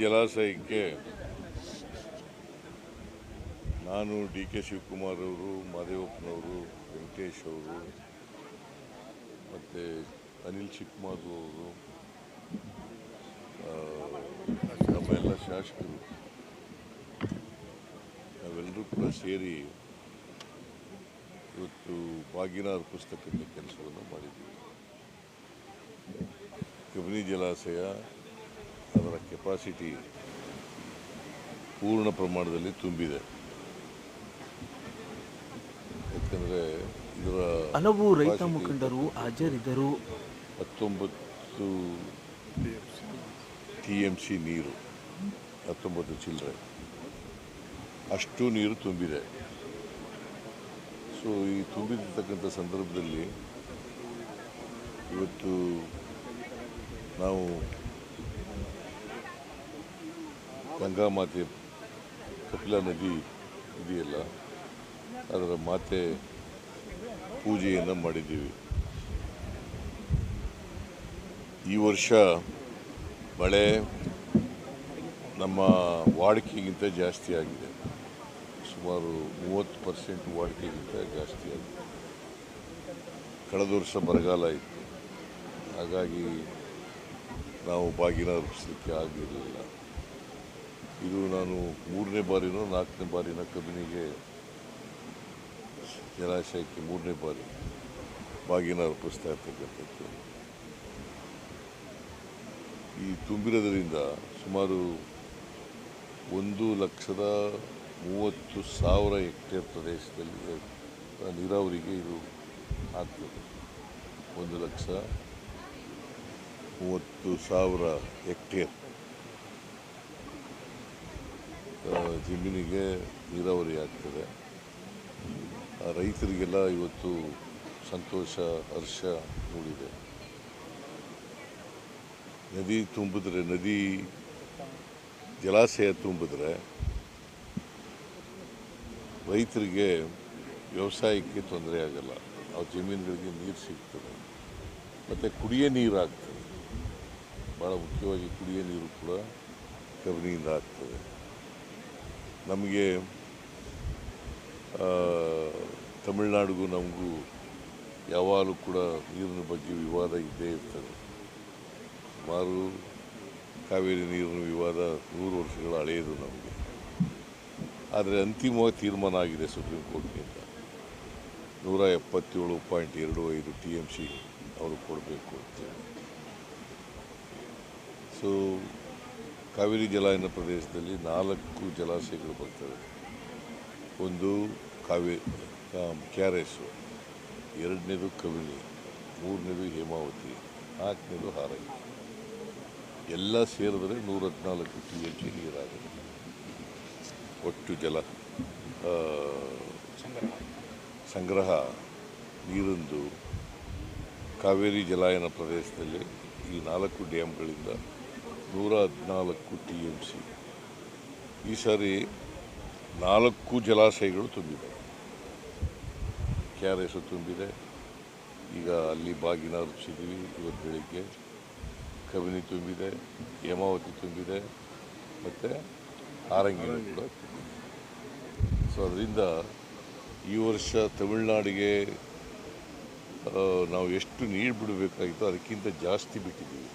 ಜಲಾಶಯಕ್ಕೆ ನಾನು D K Shivakumar ಅವರು, ಮಾದೇವಪ್ಪನವರು, ವೆಂಕಟೇಶ್ ಅವರು, ಮತ್ತು ಅನಿಲ್ ಶಿವಕುಮಾರ್ ಅವರು ನಮ್ಮೆಲ್ಲ ಶಾಸಕರು, ನಾವೆಲ್ಲರೂ ಕೂಡ ಸೇರಿ ಇವತ್ತು ಬಾಗಿನ ಅರ್ಪಿಸ್ತಕ್ಕಂಥ ಕೆಲಸವನ್ನು ಮಾಡಿದ್ದೀವಿ. ಕಬಿನಿ ಜಲಾಶಯ ಅದರ ಕೆಪಾಸಿಟಿ ಪೂರ್ಣ ಪ್ರಮಾಣದಲ್ಲಿ ತುಂಬಿದೆ. ಯಾಕಂದರೆ ಇದರ ಹಲವು ರೈತ ಮುಖಂಡರು ಹಾಜರಿದ್ದರು. ಹತ್ತೊಂಬತ್ತು ಟಿ ಎಂ ಸಿ ನೀರು ಹತ್ತೊಂಬತ್ತು ಚಿಲ್ಲರೆ. ಅಷ್ಟು ನೀರು ತುಂಬಿದೆ. ಸೊ ಈ ತುಂಬಿದಿರ್ತಕ್ಕಂಥ ಸಂದರ್ಭದಲ್ಲಿ ಇವತ್ತು ನಾವು ಗಂಗಾ ಮಾತೆ, ಕಪಿಲಾ ನದಿ ಇದೆಯಲ್ಲ, ಅದರ ಮಾತೆ ಪೂಜೆಯನ್ನು ಮಾಡಿದ್ದೀವಿ. ಈ ವರ್ಷ ಮಳೆ ನಮ್ಮ ವಾಡಿಕೆಗಿಂತ ಜಾಸ್ತಿ ಆಗಿದೆ. ಸುಮಾರು ಮೂವತ್ತು ಪರ್ಸೆಂಟ್ ವಾಡಿಕೆಗಿಂತ ಜಾಸ್ತಿ ಆಗಿದೆ. ಕಳೆದ ವರ್ಷ ಬರಗಾಲ ಇತ್ತು. ಹಾಗಾಗಿ ನಾವು ಬಾಗಿನ ಅರ್ಪಿಸಲಿಕ್ಕೆ ಆಗಲಿರಲಿಲ್ಲ ಇದು ನಾನು ಮೂರನೇ ಬಾರಿನೋ ನಾಲ್ಕನೇ ಬಾರಿನ ಕಬಿನಿಗೆ ಜಲಾಶಯಕ್ಕೆ ಮೂರನೇ ಬಾರಿ ಬಾಗಿನ ಅರ್ಪಿಸ್ತಾ ಇರ್ತಕ್ಕಂಥದ್ದು. ಈ ತುಂಬಿರೋದರಿಂದ ಸುಮಾರು ಒಂದು ಲಕ್ಷದ ಮೂವತ್ತು ಸಾವಿರ ಹೆಕ್ಟೇರ್ ಪ್ರದೇಶದಲ್ಲಿ ನೀರಾವರಿಗೆ ಇದು ಆಗ್ತದೆ. ಒಂದು ಲಕ್ಷ ಮೂವತ್ತು ಸಾವಿರ ಹೆಕ್ಟೇರ್. ಜಮೀನಿಗೆ ನೀರಾವರಿ ಆಗ್ತದೆ. ರೈತರಿಗೆಲ್ಲ ಇವತ್ತು ಸಂತೋಷ, ಹರ್ಷ ಮೂಡಿದೆ. ನದಿ ತುಂಬಿದ್ರೆ, ನದಿ ಜಲಾಶಯ ತುಂಬಿದ್ರೆ ರೈತರಿಗೆ ವ್ಯವಸಾಯಕ್ಕೆ ತೊಂದರೆ ಆಗಲ್ಲ. ಆ ಜಮೀನುಗಳಿಗೆ ನೀರು ಸಿಗ್ತದೆ. ಮತ್ತು ಕುಡಿಯೋ ನೀರು ಆಗ್ತದೆ. ಭಾಳ ಮುಖ್ಯವಾಗಿ ಕುಡಿಯೋ ನೀರು ಕೂಡ ಕಬಿನಿಯಿಂದ ಆಗ್ತದೆ. ನಮಗೆ ತಮಿಳ್ನಾಡಿಗೂ ನಮಗೂ ಯಾವಾಗಲೂ ಕೂಡ ನೀರಿನ ಬಗ್ಗೆ ವಿವಾದ ಇದ್ದೇ ಇರ್ತದೆ. ಸುಮಾರು ಕಾವೇರಿ ನೀರಿನ ವಿವಾದ ನೂರು ವರ್ಷಗಳ ಹಳೆಯದು ನಮಗೆ. ಆದರೆ ಅಂತಿಮವಾಗಿ ತೀರ್ಮಾನ ಆಗಿದೆ ಸುಪ್ರೀಂ ಕೋರ್ಟ್ನಿಂದ. ನೂರ ಎಪ್ಪತ್ತೇಳು ಪಾಯಿಂಟ್ ಎರಡು ಐದು ಟಿ ಎಂ ಸಿ ಅವರು ಕೊಡಬೇಕು ಅಂತ ಸೊ ಕಾವೇರಿ ಜಲಾಯನ ಪ್ರದೇಶದಲ್ಲಿ ನಾಲ್ಕು ಜಲಾಶಯಗಳು ಬರ್ತವೆ. ಒಂದು ಕಾವೇ ಕೆ ಆರ್ ಎಸ್, ಎರಡನೇದು ಕಬಿನಿ ಮೂರನೇದು ಹೇಮಾವತಿ, ನಾಲ್ಕನೇದು ಹಾರಂಗಿ ಎಲ್ಲ ಸೇರಿದ್ರೆ ನೂರ ಹದಿನಾಲ್ಕು ಟಿ ಎಚ್ ನೀರಾಗುತ್ತೆ ಒಟ್ಟು ಜಲ ಸಂಗ್ರಹ, ನೀರಿಂದು. ಕಾವೇರಿ ಜಲಾಯನ ಪ್ರದೇಶದಲ್ಲಿ ಈ ನಾಲ್ಕು ಡ್ಯಾಮ್ಗಳಿಂದ ನೂರ ಹದಿನಾಲ್ಕು ಟಿ ಎಂ ಸಿ. ಈ ಸಾರಿ ನಾಲ್ಕು ಜಲಾಶಯಗಳು ತುಂಬಿದೆ. ಕೆ ಆರ್ ಎಸ್ ತುಂಬಿದೆ. ಈಗ ಅಲ್ಲಿ ಬಾಗಿನ ರುಚಿದ್ವಿ ಇವತ್ತು ಬೆಳಿಗ್ಗೆ ಕಬಿನಿ ತುಂಬಿದೆ ಹೇಮಾವತಿ ತುಂಬಿದೆ ಮತ್ತು ಆರಂಗಿ ಕೂಡ ಸೊ ಅದರಿಂದ ಈ ವರ್ಷ ತಮಿಳ್ನಾಡಿಗೆ ನಾವು ಎಷ್ಟು ನೀರು ಬಿಡಬೇಕಾಗಿತ್ತು ಅದಕ್ಕಿಂತ ಜಾಸ್ತಿ ಬಿಟ್ಟಿದ್ದೀವಿ.